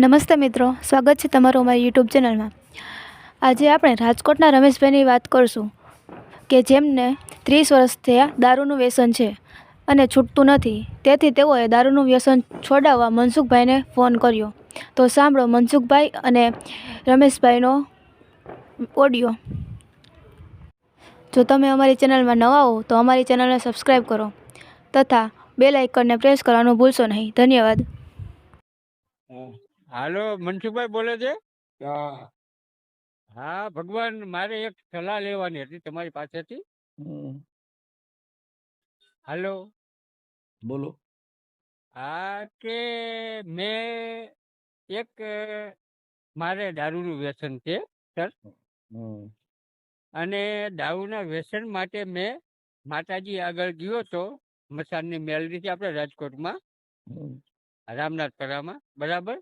નમસ્તે મિત્રો, સ્વાગત છે તમારું અમારી યુટ્યુબ ચેનલમાં. આજે આપણે રાજકોટના રમેશભાઈની વાત કરશું કે જેમને ત્રીસ વર્ષ થયા દારૂનું વ્યસન છે અને છૂટતું નથી. તેથી તેઓએ દારૂનું વ્યસન છોડાવવા મનસુખભાઈને ફોન કર્યો. તો સાંભળો મનસુખભાઈ અને રમેશભાઈનો ઓડિયો. જો તમે અમારી ચેનલમાં નવા હો, તો અમારી ચેનલને સબસ્ક્રાઈબ કરો તથા બેલ આઇકનને પ્રેસ કરવાનું ભૂલશો નહીં. ધન્યવાદ. હાલો મનસુખભાઈ બોલે છે? હા. હા ભગવાન મારે એક સલાહ લેવાની હતી તમારી પાસેથી. હાલો. બોલો. હા કે મેં એક મારે દારૂનું વ્યસન છે સર. અને દારૂના વ્યસન માટે મેં માતાજી આગળ ગયો તો મસાનની મેલરી છે આપણે રાજકોટમાં. રામનાથપરામાં બરાબર.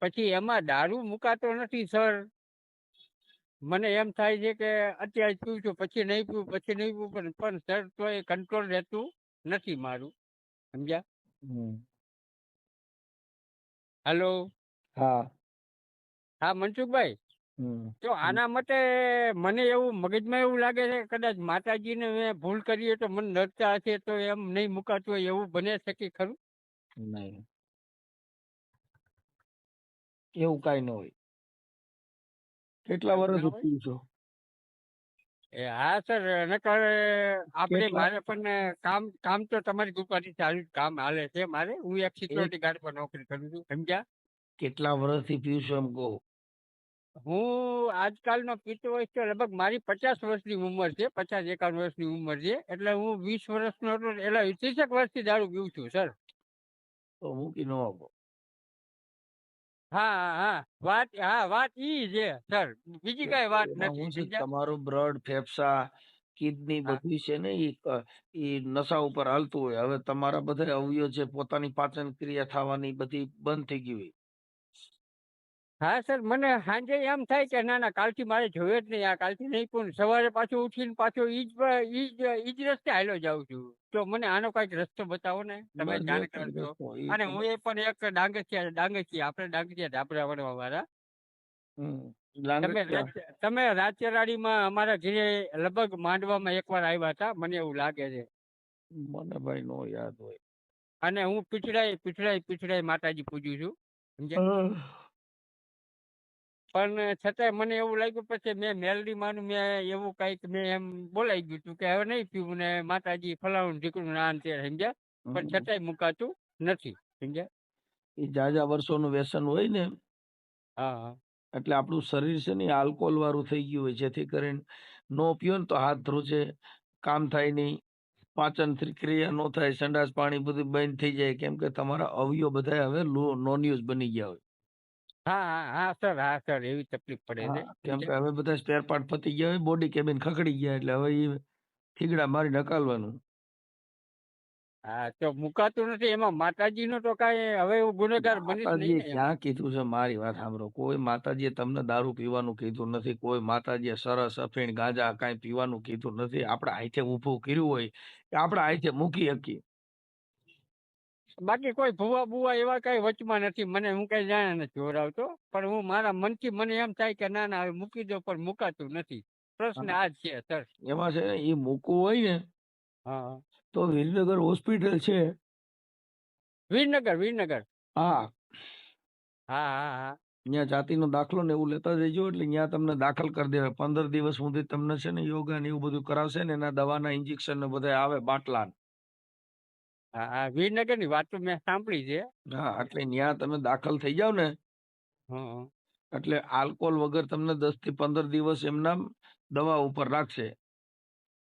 પછી એમાં દારૂ મુકાતો નથી સર. મને એમ થાય છે કે અત્યારે પીવું છું પછી નહીં પીવું પછી નહીં પીવું પણ પણ સર તો એ કંટ્રોલ રહેતું નથી મારું. સમજ્યા? હેલો હા. હા મનસુખભાઈ? તો આના માટે મને એવું મગજમાં એવું લાગે છે કે કદાચ માતાજીને મેં ભૂલ કરી તો મને નડતા હશે તો એમ નહીં મુકાતું હોય એવું બને શકે ખરું? નહીં. એવું કાંઈ ન હોય. કેટલા વર્ષ હોય? છો? એ હા સર નકર આપણે મારે પણ કામ કામ તો તમારી કૃપાથી ચાલુ કામ હાલે છે મારે. હું એક સિક્યોરિટી ગાર્ડ પર નોકરી કરું છું સમજ્યા? કેટલા વર્ષથી પીવું છું એમ કહો? હું આજકાલનો પીતો હોય તો લગભગ મારી પચાસ વર્ષની ઉંમર છે પચાસ એકાવન વર્ષની ઉંમર છે. એટલે હું વીસ વર્ષનો એટલે ત્રીસેક વર્ષથી દારૂ પીવું છું સર. તો મૂકી ન આપો. હા હા હા. વાત હા વાત ઈ છે સર. બીજી કઈ વાત નથી? તમારું બ્લડ ફેફસા કિડની બધી છે ને એ ઈ નશા ઉપર હાલતું હોય. હવે તમારા બધા અવયવ છે પોતાની પાચન ક્રિયા થવાની બધી બંધ થઈ ગઈ હોય. હા સર મને સાંજે એમ થાય કે ના ના કાલથી મારે જોયો જ નહીં. આ કાલથી નહીં પણ સવારે પાછું ઉઠીને પાછો ઈ જ ઈ જ ઈ જ રસ્તે હાલ્યો જાઉં છું. તો મને આનો કંઈક રસ્તો બતાવો ને. તમે જાણ જો જાણકાર તમે છો કહો, ઈ અને હું એ પણ એક ડાંગરચિયા ડાંગરચિયા આપણે ડાંગરચિયા ધાબળા વણવા વાળા. તમે તમે અમારા ઘરે લગભગ માંડવામાં એકવાર આવ્યા હતા. મને એવું લાગે છે. મને ભાઈ નો યાદ હોય. અને હું પીછડાઈ પીછડાઈ પીછડાઈ માતાજી પૂજું છું. સમજ્યા? પણ છતાંય મને એવું લાગ્યું પછી મેં મેલડી માનું મેં એવું કંઈક મેં એમ બોલાઈ ગયું હતું કે હવે નહીં પીવું ને માતાજી ફલાણું ઢીકણું ના અંતે સમજ્યા? પણ છતાંય મુકાતું નથી સમજ્યા? એ જાજા વર્ષોનું વ્યસન હોય ને હા એટલે આપણું શરીર છે ને આલ્કોહોલ વાળું થઈ ગયું હોય જેથી કરીને નો પીઓ ને તો હાથ ધ્રુજે કામ થાય નહીં પાચન ક્રિયા નો થાય સંડાસ પાણી બધું બંધ થઈ જાય કેમ કે તમારા અવયવ બધા હવે નોન યુઝ બની ગયા હોય. હા હા હા સર હા સર એવી તકલીફ પડે છે. કેમ કે હવે બધા સ્પેર પાર્ટ પતી ગયા હોય બોડી કેબિન ખખડી ગયા એટલે હવે એ થીગડા મારી નકાલવાનું. હા તો મુકાતું નથી એમાં માતાજીનો તો કાંઈ હવે હું ગુનેગાર બની જ માતાજીએ નહીં ને ક્યાં કીધું છે મારી વાત સાંભળો. કોઈ માતાજીએ તમને દારૂ પીવાનું કીધું નથી કોઈ માતાજીએ સરસ અફીણ ગાંજા કાંઈ પીવાનું કીધું નથી. આપણે હાથે ઊભું કર્યું હોય કે આપણે હાથે મૂકી શકીએ. બાકી કોઈ ભૂવા બુવા એવા કઈ વચમાં નથી. મને હું કઈ જાણે નથી જોરાવતો પણ હું મારા મનથી મને એમ થાય કે ના ના હવે મૂકી દો પણ મુકાતું નથી. પ્રશ્ન આ જ છે સર. એમાં છે ને એ મૂકવું હોય ને હા. તો વિરનગર હોસ્પિટલ છે. વિરનગર વિરનગર. હા. હા હા હા. ત્યાં જાતિનો દાખલો ને એવું લેતા જજો એટલે ત્યાં તમને દાખલ કરી દેવે પંદર દિવસ સુધી તમને છે ને યોગા ને એવું બધું કરાવશે ને એના દવાના ઇન્જેક્શન ને બધા આવે બાટલા હા હા વિરનગરની વાત તો મેં સાંભળી છે. હા એટલે ત્યાં તમે દાખલ થઈ જાવ ને હા. એટલે આલ્કોહોલ વગર તમને દસથી પંદર દિવસ એમના દવા ઉપર રાખશે.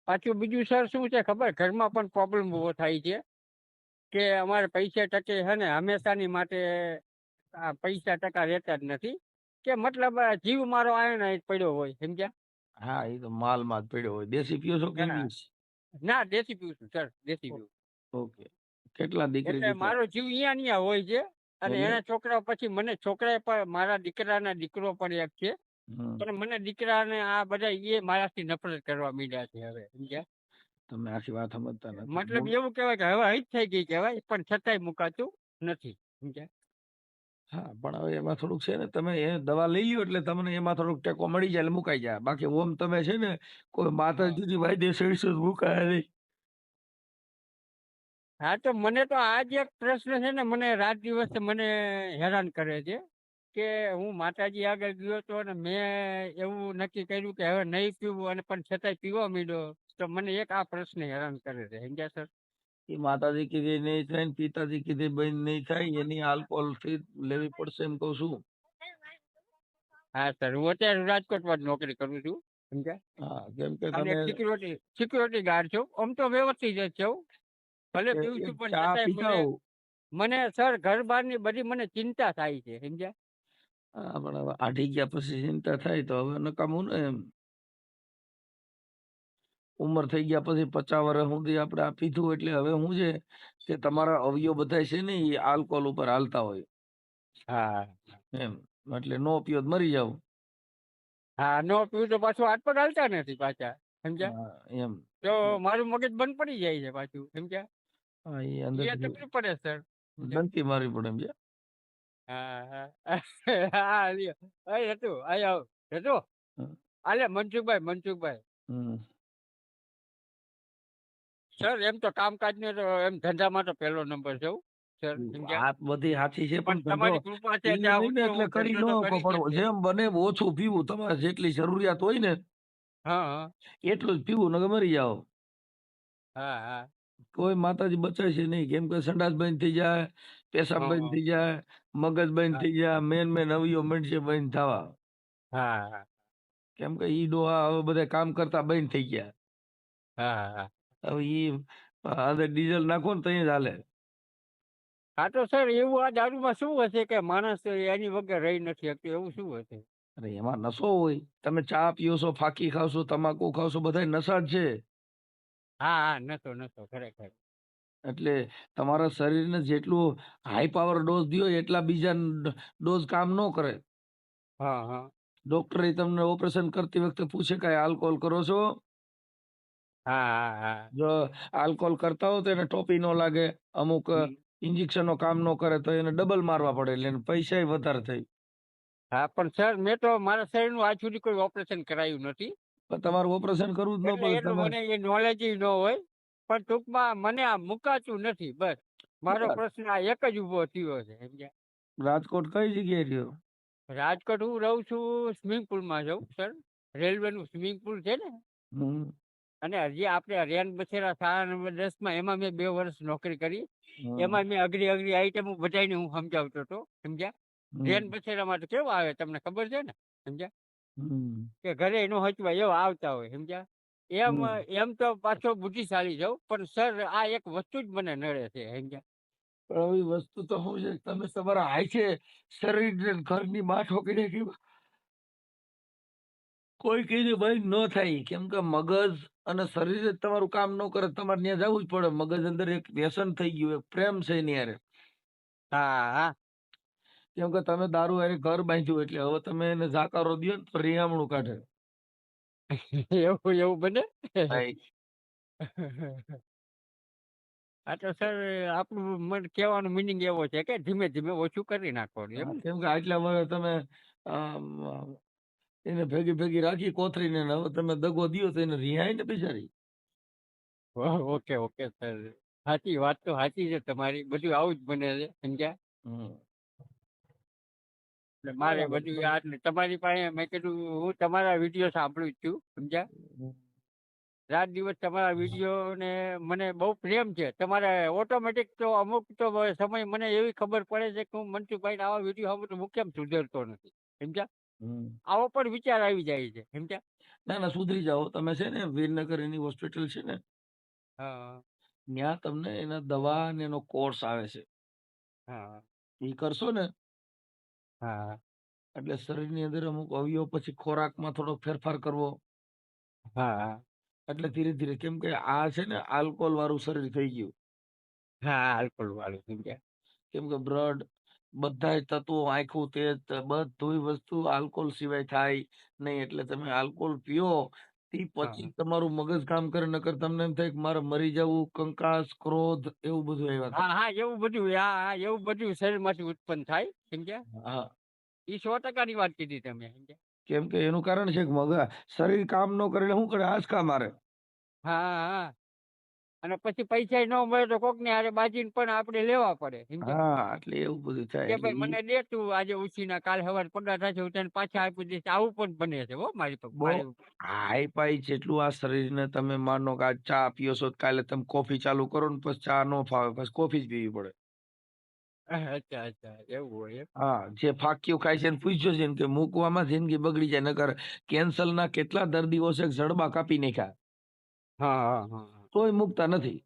પાછું બીજું સર શું છે ખબર? ઘરમાં પણ પ્રોબ્લેમ ઊભો થાય છે કે અમારે પૈસા ટકે છે ને હંમેશાની માટે આ પૈસા ટકા રહેતા જ નથી. કે મતલબ જીવ મારો આવ્યો ને પડ્યો હોય સમજ્યા? હા એ તો માલમાં જ પડ્યો હોય. દેશી પીઓ છો કે ના. ના દેશી પીવું છું સર દેશી પીવું ઓકે. કેટલા દીકરી એટલે? મારો જીવ અહીંયા અહીંયા હોય છે અને એના છોકરા પછી મને છોકરા પણ મારા દીકરાના દીકરો પણ એક છે. પણ મને દીકરાને આ બધા એ મારાથી નફરત કરવા મીડ્યા છે હવે સમજ્યા? તમે આખી વાત સમજતા નથી. મતલબ એવું કહેવાય કે હવે હજ થઈ ગઈ કહેવાય પણ છતાંય મુકાતું નથી સમજ્યા? હા પણ હવે એમાં થોડુંક છે ને તમે એ દવા લઈ લ્યો એટલે તમને એમાં થોડુંક ટેકો મળી જાય એટલે મુકાઈ જાય. બાકી ઓમ તમે છે ને કોઈ માતાજીની ભાઈ સહીશું મુકાય નહીં. હા તો મને તો આ જ એક પ્રશ્ન છે ને મને રાત દિવસ મને હેરાન કરે છે કે હું માતાજી આગળ ગયો તો અને મેં એવું નક્કી કર્યું કે હવે નહીં પીવું અને પણ છતાંય પીવા મીડો તો મને એક આ પ્રશ્ન હેરાન કરે છે. સમજ્યા સર? એ માતાજી કીધી નહીં થાય ને પિતાજી કીધી બંધ નહીં થાય એની આલ્કોહોલથી લેવી પડશે એમ કહું છું. હા સર હું અત્યારે રાજકોટમાં જ નોકરી કરું છું. સમજ્યા? હા કેમ કે તમે સિક્યુરિટી સિક્યુરિટી ગાર્ડ છું. આમ તો વ્યવસ્થિત જ છું ભલે પીવું છું પણ છતાંય મને- સર ઘર બહારની બધી મને ચિંતા થાય છે સમજ્યા? પણ હવે આઢી ગયા પછી ચિંતા થાય તો હવે નકામું ને એમ. ઉંમર થઈ ગયા પછી પચાસ વર્ષ સુધી આપણે આ પીધું એટલે હવે શું છે કે તમારા અવયવ બધા છે ને એ આલ્કોહોલ ઉપર હાલતા હોય. હા. એમ એટલે નો પીઓ મરી જાવ હા નો પીવું તો પાછું હાથ પર હાલતા નથી પાછા સમજ્યા? એમ. તો મારું મગજ બંધ પડી જાય છે પાછું સમજ્યા? હા એ એ તકલીફ પડે સર ડંકી મારવી પડે એમ છે હા હા. હા હતું અય આવ. હતું. આલે મનસુખભાઈ મનસુખભાઈ. સર એમ તો કામકાજ ને તો એમ ધંધામાં તો પહેલો નંબર છે સર સમજ્યા બધી સાચી છે પણ તમારી કૃપા છે એટલે કરી શકીશ. જેમ બને ઓછું પીવું. તમારે જેટલી જરૂરિયાત હોય ને હા. એટલું જ પીવું નકર મરી જાઓ. હા હા. કોઈ માતાજી બચાવશે નહીં. કેમ કે સંડાસ બંધ થઈ જાય પેશાબ બંધ થઈ જાય મગજ બંધ થઈ જાય મેન મેન અવયવ મળશે બંધ થવા. હા કેમ કે ઈ ડોહા હવે બધા કામ કરતા બંધ થઈ ગયા. હા હવે ઈ અંદર ડીઝલ નાખો ને તઈ જ હાલે. હા તો સર એવું આ દારૂમાં શું હશે કે માણસ એની વગર રહી નથી શકતો? એવું શું હશે? અરે એમાં નશો હોય. તમે ચા પીઓ છો ફાકી ખાવશો તમાકુ ખાવશો બધા નશા જ છે. હા હા નતો નતો ખરેખર. એટલે તમારા શરીરને જેટલું હાઈ પાવર ડોઝ દો એટલા બીજા ડોઝ કામ ન કરે. હા હા. ડોક્ટરે તમને ઓપરેશન કરતી વખતે પૂછે કે આલ્કોહોલ કરો છો? હા હા હા. જો આલ્કોહોલ કરતા હો તો એને ટોપી નો લાગે અમુક. ઇન્જેક્શનો કામ ન કરે તો એને ડબલ મારવા પડે એટલે એને પૈસા વધારે થઈ હા પણ સર મેં તો મારા શરીરનું આજ સુધી કોઈ ઓપરેશન કરાયું નથી. તમારું ઓપરેશન કરવું જ ન પડે એટલું મને એ નોલેજ ન હોય. પણ ટૂંકમાં મને આ મુકાતું નથી બસ. મારો પ્રશ્ન આ એક જ ઊભો થયો છે સમજ્યા? રાજકોટ કઈ જગ્યાએ રહ્યો? રાજકોટ હું રહું છું સ્વિમિંગ પુલમાં જઉં સર રેલવેનું સ્વિમિંગ પુલ છે ને. અને હજી આપણે રેન બસેરા સાડા નંબર દસમાં એમાં મેં બે વર્ષ નોકરી કરી. એમાં મેં અઘરી અઘરી આઈટમો બધાને હું સમજાવતો હતો સમજ્યા? રેન બસેરામાં તો કેવું આવે તમને ખબર છે ને? સમજ્યા. કે ઘરે નો હચવા એવા આવતા હોય સમજ્યા? એમ એમ તો પાછો બુદ્ધિશાળી જાઉં પણ સર આ એક વસ્તુ જ મને નડે છે સમજ્યા? પણ આવી વસ્તુ તો હું છે તમે તમારા હાય છે શરીર ને ઘરની માં ઠોકી નાખી કોઈ કીધું ભાઈ ન થાય કેમ કે મગજ અને શરીર જ તમારું કામ ન કરે તમારે ત્યાં જવું જ પડે મગજ અંદર એક વ્યસન થઈ ગયું પ્રેમ છે એની હારે. હા હા. કેમ કે તમે દારૂ એને ઘર બાંધ્યું એટલે હવે તમે એને જાકારો દો ને તો રિયામણું કાઢે. એવું એવું બને? આ તો સર આપણું મન કહેવાનો મિનિંગ એવો છે કે ધીમે ધીમે ઓછું કરી નાખવાનું એમ? કેમ કે આટલા વર્ષ તમે એને ભેગી ભેગી રાખી કોથરીને હવે તમે દગો દ્યો તો એને રિહાય ને બિચારી. Okay okay sir. સાચી વાત તો સાચી છે તમારી. બધું આવું જ બને છે સમજ્યા? હમ. એટલે મારે બધું યાદ ને તમારી પાસે મેં કીધું હું તમારા વીડિયો સાંભળું છું સમજ્યા? રાત દિવસ તમારા વીડિયો ને મને બહુ પ્રેમ છે. તમારે ઓટોમેટિક તો અમુક તો સમય મને એવી ખબર પડે છે કે હું મનસુખભાઈ આવા વીડિયો સાંભળું હું કેમ સુધરતો નથી સમજ્યા? આવો પણ વિચાર આવી જાય છે સમજ્યા? ના ના સુધરી જાઓ. તમે છે ને વીરનગર એની હોસ્પિટલ છે ને? હા. ત્યાં તમને એના દવા ને એનો કોર્સ આવે છે. હા. એ કરશો ને હા, એટલે શરીરની અંદર અમુક અવયવ પછી ખોરાકમાં થોડો ફેરફાર કરવો. હા, એટલે ધીરે ધીરે કેમ કે આ છે ને આલ્કોહોલ વાળું શરીર થઈ ગયું. હા, આલ્કોહોલ વાળું સમજ્યા કેમ કે બ્લડ બધાય તત્વો, આખું, તેજ બધું વસ્તુ આલ્કોહોલ સિવાય થાય નહીં, એટલે તમે આલ્કોહોલ પીઓ તે પછી તમારું મગજ કામ કરે નકર તમને એમ થાય કે મારે મરી જવું કંકાસ ક્રોધ એવું બધું આવ્યા હા હા એવું બધું હા હા એવું બધું શરીરમાંથી ઉત્પન્ન થાય સમજ્યા? હા. એ સો ટકાની વાત કીધી તમે સમજ્યા? કેમ કે એનું કારણ છે કે મગજ શરીર કામ ન કરે એટલે શું કરે આંચકા મારે હા હા. અને પછી પૈસા ન મળે તો કોક ને હારે બાજીને પણ આપણે લેવા પડે હા એટલે એવું બધું થાય. કે ભાઈ મને દે તું આજે ઉછીના કાલ સવાર પગાર થશે હું તને પાછા આપી દઈશ. આવું પણ બને છે હો મારી. હાઈ પાઈ જેટલું આ શરીરને તમે માનો કે આજ ચા પીઓ છો કાલે તમે કોફી ચાલુ કરો ને પછી ચા નો ફાવે પછી કોફી જ પીવી પડે. અચ્છા અચ્છા એવું હોય હા જે ફાકીઓ ખાય છે ને પૂછ્યો છે કે મૂકવામાં જિંદગી બગડી જાય નકર કેન્સલ ના કેટલા દર્દીઓ છે જડબા કાપી નાખ્યા? હા હા હા. તોય મૂકતા નથી.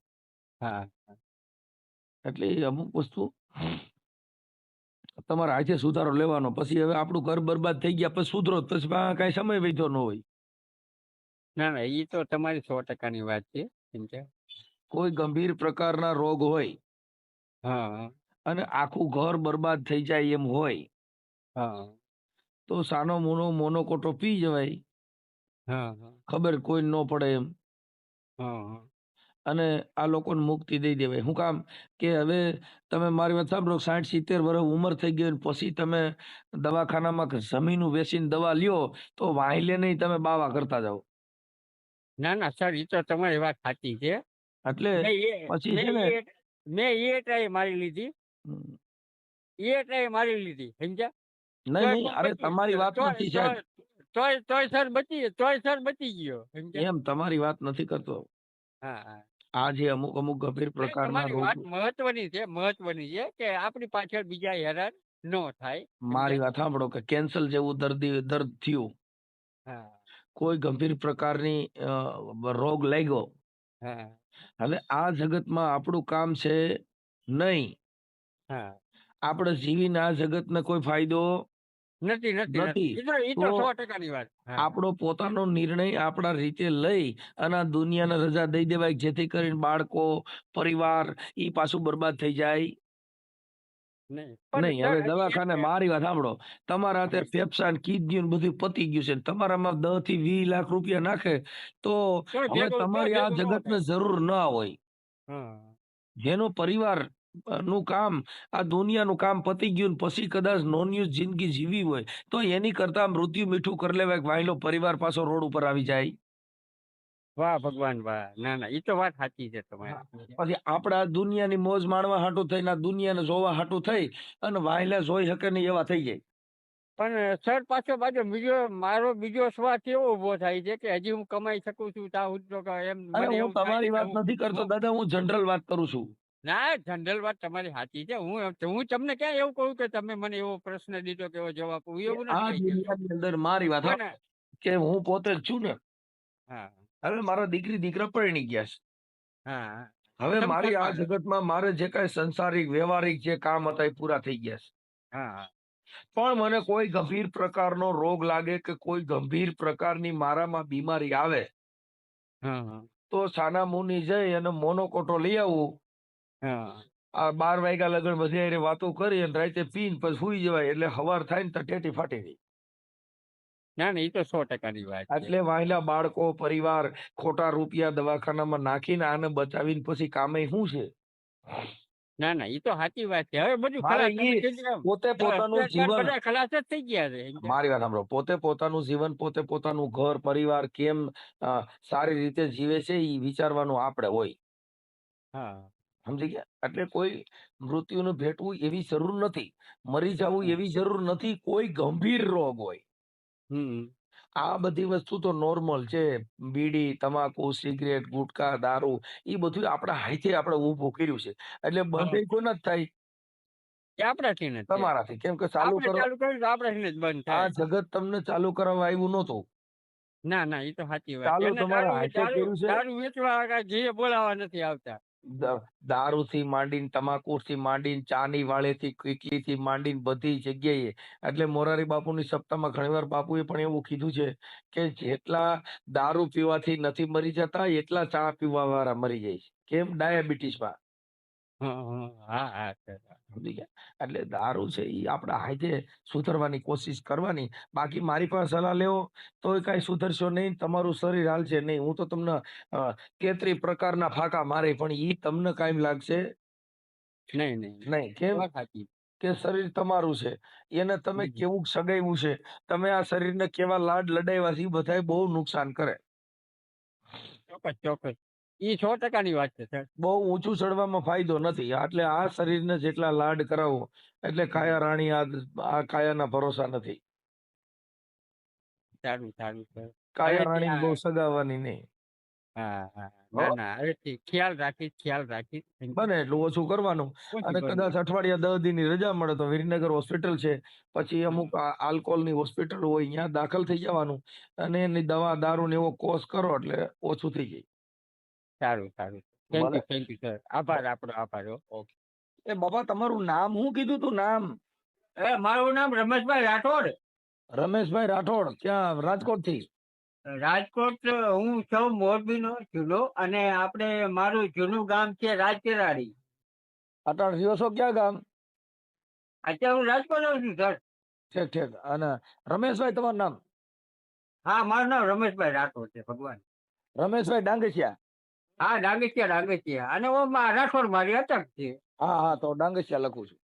હા એટલે અમુક વસ્તુ તમારે આજે સુધારો લેવાનો. પછી હવે આપણું ઘર બરબાદ થઈ ગયા પછી સુધરો પછી કાંઈ સમય વેચો ન હોય. ના ના એ તો તમારી સો ટકાની વાત છે સમજ્યા કોઈ ગંભીર પ્રકારના રોગ હોય હા અને આખું ઘર બરબાદ થઈ જાય એમ હોય હા તો સાનો મોનો કોટો પી જવાય. હા ખબર કોઈ ન પડે એમ. હા. અને આ લોકોને મુક્તિ દઈ દેવાય. શું કામ કે હવે તમે મારી વાત સાંભળો સાઠ સિત્તેર વર્ષ ઉંમર થઈ ગઈ પછી તમે દવાખાનામાં જમીન વેચીને દવા લ્યો તો વાहिले નહીં તમે બાવા કરતા જાઓ. ના ના સર એ તો તમારી વાત સાચી છે. એટલે પછી છે મેં ને એ- મેં એ ટ્રાય મારી લીધી. એ ટ્રાય મારી લીધી સમજ્યા? નહીં નહીં અરે તમારી વાત નથી સાહેબ. તોય તોય સર બચી તોય સર બચી ગયો એમ તમારી વાત નથી કરતો. હા હા. આ જે અમુક અમુક ગંભીર પ્રકારના રોગ મહત્વની છે મહત્વની છે કે આપણી પાછળ બીજા હેરાન ન થાય મારી વાત સાંભળો કે કેન્સર જેવું દર્દી દર્દ થયું. કોઈ ગંભીર પ્રકારની રોગ લાગ્યો. હા. હવે આ જગતમાં આપણું કામ છે નહીં. આપણે જીવીને આ જગતને કોઈ ફાયદો નથી નથી. આપણો પોતાનો નિર્ણય આપણા રીતે લઈ અને દુનિયાને રજા દઈ દેવાય જેથી કરીને બાળકો પરિવાર ઈ પાછું બરબાદ થઈ જાય. નહીં. હવે દવાખાને મારી વાત સાંભળો. તમારા અત્યારે ફેફસા કિડની બધું પતી ગયું છે તમારામાં દસથી વીસ લાખ રૂપિયા નાખે તો હવે તમારી આ જગતને જરૂર ના હોય. જેનો પરિવાર નું કામ આ દુનિયાનું કામ પતી ગયું પછી કદાચ નોન્યુઝ જિંદગી જીવી હોય તો એની કરતા મૃત્યુ મીઠું કરી લેવાય વાયલો પરિવાર પાછો રોડ ઉપર આવી જાય. વાહ ભગવાન વાહ. ના ના એ તો વાત સાચી છે તમારી. પછી આપણા દુનિયાની મોજ માણવા હાટું થઈ ના દુનિયાને જોવા હાટું થઈ અને વાયલા જોઈ શકે નહીં એવા થઈ જાય. પણ સર પાછો પાછો બીજો મારો બીજો સ્વાર્થ એવો ઊભો થાય છે કે હજી હું કમાઈ શકું છું તા હું એમ હું તમારી વાત નથી કરતો દાદા હું જનરલ વાત કરું છું. ના જનરલ વાત તમારી સાચી છે. હું હું તમને ક્યાં એવું કહું કે તમે મને એવો પ્રશ્ન દીધો કે એવો જવાબ હું એવું નથી અંદર મારી વાત. કે હું પોતે જ છું ને. હા. હવે મારા દીકરી દીકરા પરણી ગયા છે. હા. હવે મારી આ જગતમાં મારે જે કાંઈ સંસારિક વ્યવહારિક જે કામ હતા એ પૂરા થઈ ગયા છે. હા. પણ મને કોઈ ગંભીર પ્રકારનો રોગ લાગે કે કોઈ ગંભીર પ્રકારની મારામાં બીમારી આવે તો સાના મુની જઈ અને મોનોકોટો લઈ આવું. આ બાર વાગ્યા લગન બધી વાતો કરી અને રાતે પીને પછી સુઈ જવાય એટલે હવાર થાય ને તો ટેટી ફાટી ગઈ ના ના એ તો સો ટકાની વાત એટલે વાયલા બાળકો પરિવાર ખોટા રૂપિયા દવાખાનામાં નાખીને આને બચાવીને પછી કામે શું છે? ના ના એ તો સાચી વાત છે. હવે બધું. પોતે પોતાનું જીવન ખલાસ જ થઈ ગયા છે મારી વાત સાંભળો. પોતે પોતાનું જીવન પોતે પોતાનું ઘર પરિવાર કેમ સારી રીતે જીવે છે એ વિચારવાનું આપણે હોય. હા. સમજી ગયા? એટલે કોઈ મૃત્યુને ભેટવું એવી જરૂર નથી. મરી જવું એવી જરૂર નથી. કોઈ ગંભીર રોગ હોય. આ બધી વસ્તુ તો નોર્મલ છે. બીડી તમાકુ સિગરેટ ગુટકા દારૂ એ બધું આપણા હાથે આપણે ઊભું કર્યું છે. એટલે બંધ કોઈ જ થાય? આપણાથી નથી તમારાથી. કેમ કે ચાલુ કરો ચાલુ કર્યું આપણાથી જ બંધ આ જગત તમને ચાલુ કરવા આવ્યું નહોતું. ના ના એ તો સાચી વાત. ચાલુ તમારા હાથે કર્યું છે? દારૂ વેચવા ઘીએ બોલાવા નથી આવતા. દારૂ થી માંડીને તમાકુ થી માંડીને ચાની વાળેથી કીટલી થી માંડીને બધી જગ્યાએ. એટલે મોરારી બાપુની સપ્તાહમાં ઘણીવાર બાપુએ પણ એવું કીધું છે કે જેટલા દારૂ પીવાથી નથી મરી જતા, એટલા ચા પીવા વાળા મરી જાય છે. કેમ? ડાયાબિટીસમાં. હા હા. સમજી ગયા? એટલે દારૂ છે એ આપણા હાથે સુધરવાની કોશિશ કરવાની. બાકી મારી પાસે સલાહ લેવો તો કાંઈ સુધરશો નહીં તમારું શરીર હાલશે નહીં. હું તો તમને તેત્રી પ્રકારના ફાંકા મારે પણ એ તમને કાયમ લાગશે? નહીં નહીં નહીં. કેમ? કે શરીર તમારું છે. એને તમે કેવું સગાવ્યું છે. તમે આ શરીરને કેવા લાડ લડાવ્યા છે એ બધાય બહુ નુકસાન કરે. ચોક્કસ ચોક્કસ. ઈ સો ટકાની વાત છે સર બહુ ઊંચું ચડવામાં ફાયદો નથી. એટલે આ શરીરને જેટલા લાડ કરાવો એટલે કાયા રાણી આ આ કાયાના ભરોસા નથી. સારું સારું સર. કાયા રાણી બહુ સગાવવાની નહીં. હા ના ખ્યાલ રાખીશ ખ્યાલ રાખીશ બને એટલું ઓછું કરવાનું. અને કદાચ અઠવાડિયા દસ દિનની રજા મળે તો વિરનગર હોસ્પિટલ છે. પછી અમુક આલ્કોહોલની હોસ્પિટલ હોય ત્યાં દાખલ થઈ જવાનું. અને એની દવા દારૂ ને એવો કોર્સ કરો એટલે ઓછું થઈ જાય. સારું સારું. Thank you thank you sir આભાર આપણો આભાર ઓકે એ બાબા તમારું નામ શું કીધું તું? નામ? એ મારું નામ રમેશભાઈ રાઠોડ. રમેશભાઈ રાઠોડ ક્યાં રાજકોટથી રાજકોટ હું છું મોરબીનો જુલો અને આપણે મારું જૂનું ગામ છે રાજકેરાડી અટાણ રહ્યો છો ક્યાં ગામ? અત્યારે હું રાજકોટ આવું છું સર ઠીક ઠીક. અને રમેશભાઈ તમારું નામ? હા મારું નામ રમેશભાઈ રાઠોડ છે ભગવાન. રમેશભાઈ ડાંગસિયા. હા ડાંગેશિયા ડાંગેશિયા અને ઓમાં રાઠોડ મારી અટક છે. હા હા તો ડાંગસિયા લખું છું.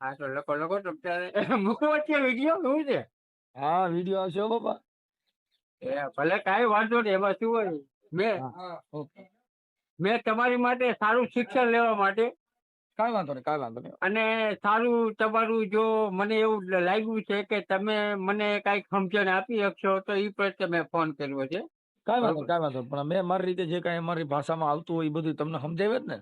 હા તો લખો લખો તો ત્યારે મૂકવો વચ્ચે વીડિયો શું છે? હા વીડિયો આવશે બાપા. એ ભલે કાંઈ વાંધો નહીં એમાં શું હોય? મેં મેં તમારી માટે સારું શિક્ષણ લેવા માટે કાંઈ વાંધો નહીં કાંઈ વાંધો નહીં. અને સારું તમારું જો મને એવું લાગ્યું છે કે તમે મને કાંઈક સમજણ આપી શકશો તો એ પ્રત્યે મેં ફોન કર્યો છે. કાંઈ વાંધો નહીં, કાંઈ વાંધો નહીં. પણ મેં મારી રીતે જે કાંઈ અમારી ભાષામાં આવતું હોય એ બધું તમને સમજાવે જ ને?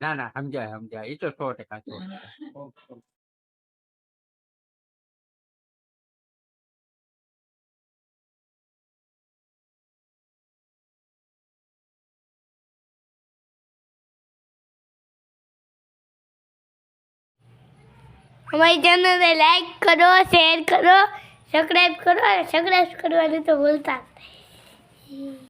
ના ના સમજાય સમજાય. એ તો સો ટકા સો ટકા. અમારી ચેનલને લાઈક કરો શેર કરો સબસ્ક્રાઈબ કરો અને સબસ્ક્રાઈબ કરવાનું તો ભૂલતા નહીં. Yeah.